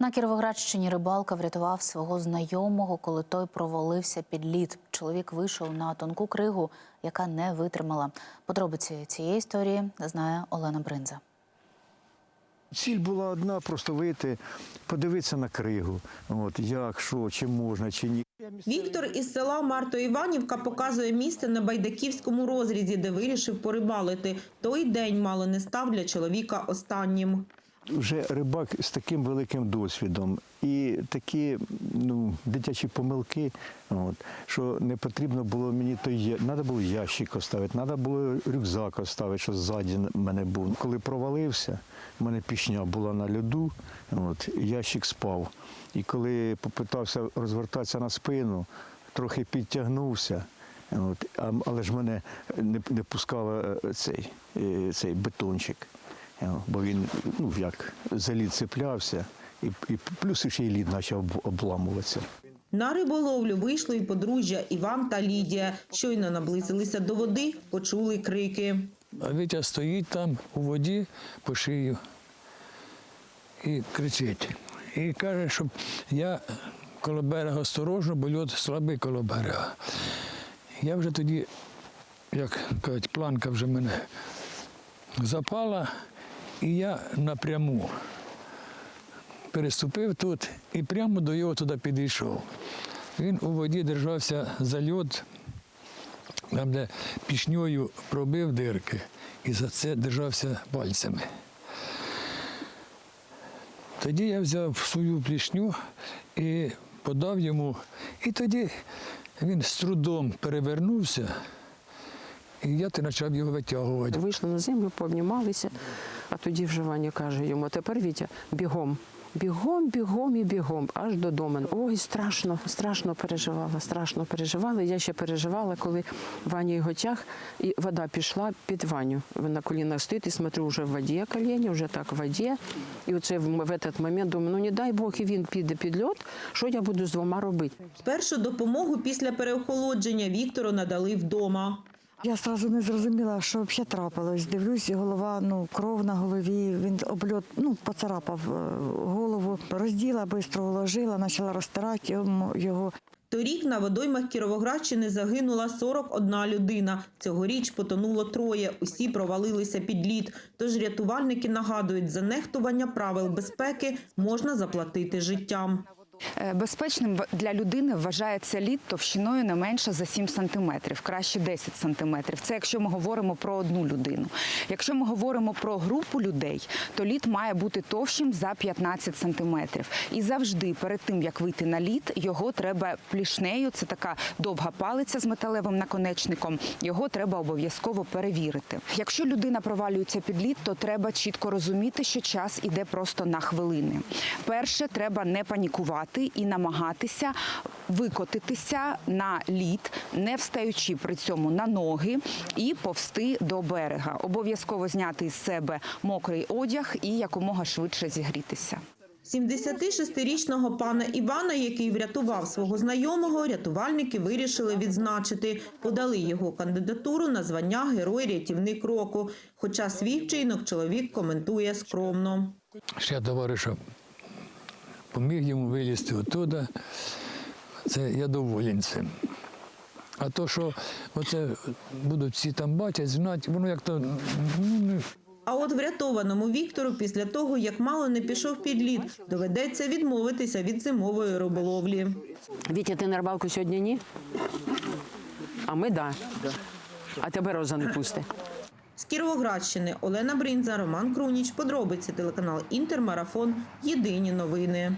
На Кіровоградщині рибалка врятував свого знайомого, коли той провалився під лід. Чоловік вийшов на тонку кригу, яка не витримала. Подробиці цієї історії знає Олена Бринза. Ціль була одна просто вийти, подивитися на кригу. От як, що, чи можна, чи ні. Віктор із села Марто Іванівка показує місце на байдаківському розрізі, де вирішив порибалити. Той день мало не став для чоловіка останнім. Вже рибак з таким великим досвідом і такі ну, дитячі помилки, от, що не потрібно було мені той Треба було ящик оставити, треба було рюкзак оставити, що ззаді мене був. Коли провалився, в мене пішня була на льоду, от, ящик спав. І коли попитався розвертатися на спину, трохи підтягнувся. От, але ж мене не, не пускав е, цей, е, цей бетончик. Е, Бо він ну як за лід цеплявся, і, і плюс ще й лід почав обламуватися. На риболовлю вийшло і подружжя Іван та Лідія. Щойно наблизилися до води, почули крики. А Вітя стоїть там у воді по шию і кричить. І каже, щоб я коло берега осторожно, бо льод слабий коло берега. Я вже тоді, як кажуть, планка вже мене запала, і я напряму переступив тут і прямо до його туди підійшов. Він у воді держався за льод, там, де пішньою пробив дирки, і за це держався пальцями. Тоді я взяв свою плішню і подав йому, і тоді він з трудом перевернувся, і я ти почав його витягувати. Вийшли на землю, пообнімалися, а тоді вже Ваня каже йому, тепер Вітя, бігом. Бігом, бігом і бігом, аж додому. Ой, страшно, страшно переживала, страшно переживала. Я ще переживала, коли Ваня його тяг, і вода пішла під Ваню. Він на колінах стоїть і смотрю, вже в воді коліні, вже так в воді. І оце в, в этот момент думаю, ну не дай Бог, і він піде під льот, що я буду з двома робити? Першу допомогу після переохолодження Віктору надали вдома. Я одразу не зрозуміла, що взагалі трапилось. Дивлюсь, голова, ну, кров на голові, він обльот, ну, поцарапав е, голову. Розділа, швидко уложила, почала розтирати його. Торік на водоймах Кіровоградщини загинула 41 людина. Цьогоріч потонуло троє. Усі провалилися під лід. Тож рятувальники нагадують, за нехтування правил безпеки можна заплатити життям. Е, Безпечним для людини вважається лід товщиною не менше за 7 сантиметрів, краще 10 сантиметрів. Це якщо ми говоримо про одну людину. Якщо ми говоримо про групу людей, то лід має бути товщим за 15 сантиметрів. І завжди перед тим як вийти на лід, його треба плішнею. Це така довга палиця з металевим наконечником. Його треба обов'язково перевірити. Якщо людина провалюється під лід, то треба чітко розуміти, що час іде просто на хвилини. Перше, треба не панікувати і намагатися викотитися на лід, не встаючи при цьому на ноги і повсти до берега. Обов'язково зняти із себе мокрий одяг і якомога швидше зігрітися. 76-річного пана Івана, який врятував свого знайомого, рятувальники вирішили відзначити. Подали його кандидатуру на звання Герой-рятівник року. Хоча свій вчинок чоловік коментує скромно. Ще товариша поміг йому вилізти оттуда. Це я доволен цим. А то, що оце будуть всі там бачать, знати, воно як то ну, не- А от врятованому Віктору після того, як мало не пішов під лід, доведеться відмовитися від зимової риболовлі. Вітя, ти на рибалку сьогодні ні? А ми да. А тебе роза не пусте. З Кіровоградщини Олена Брінза, Роман Круніч. Подробиці телеканал Інтермарафон. Єдині новини.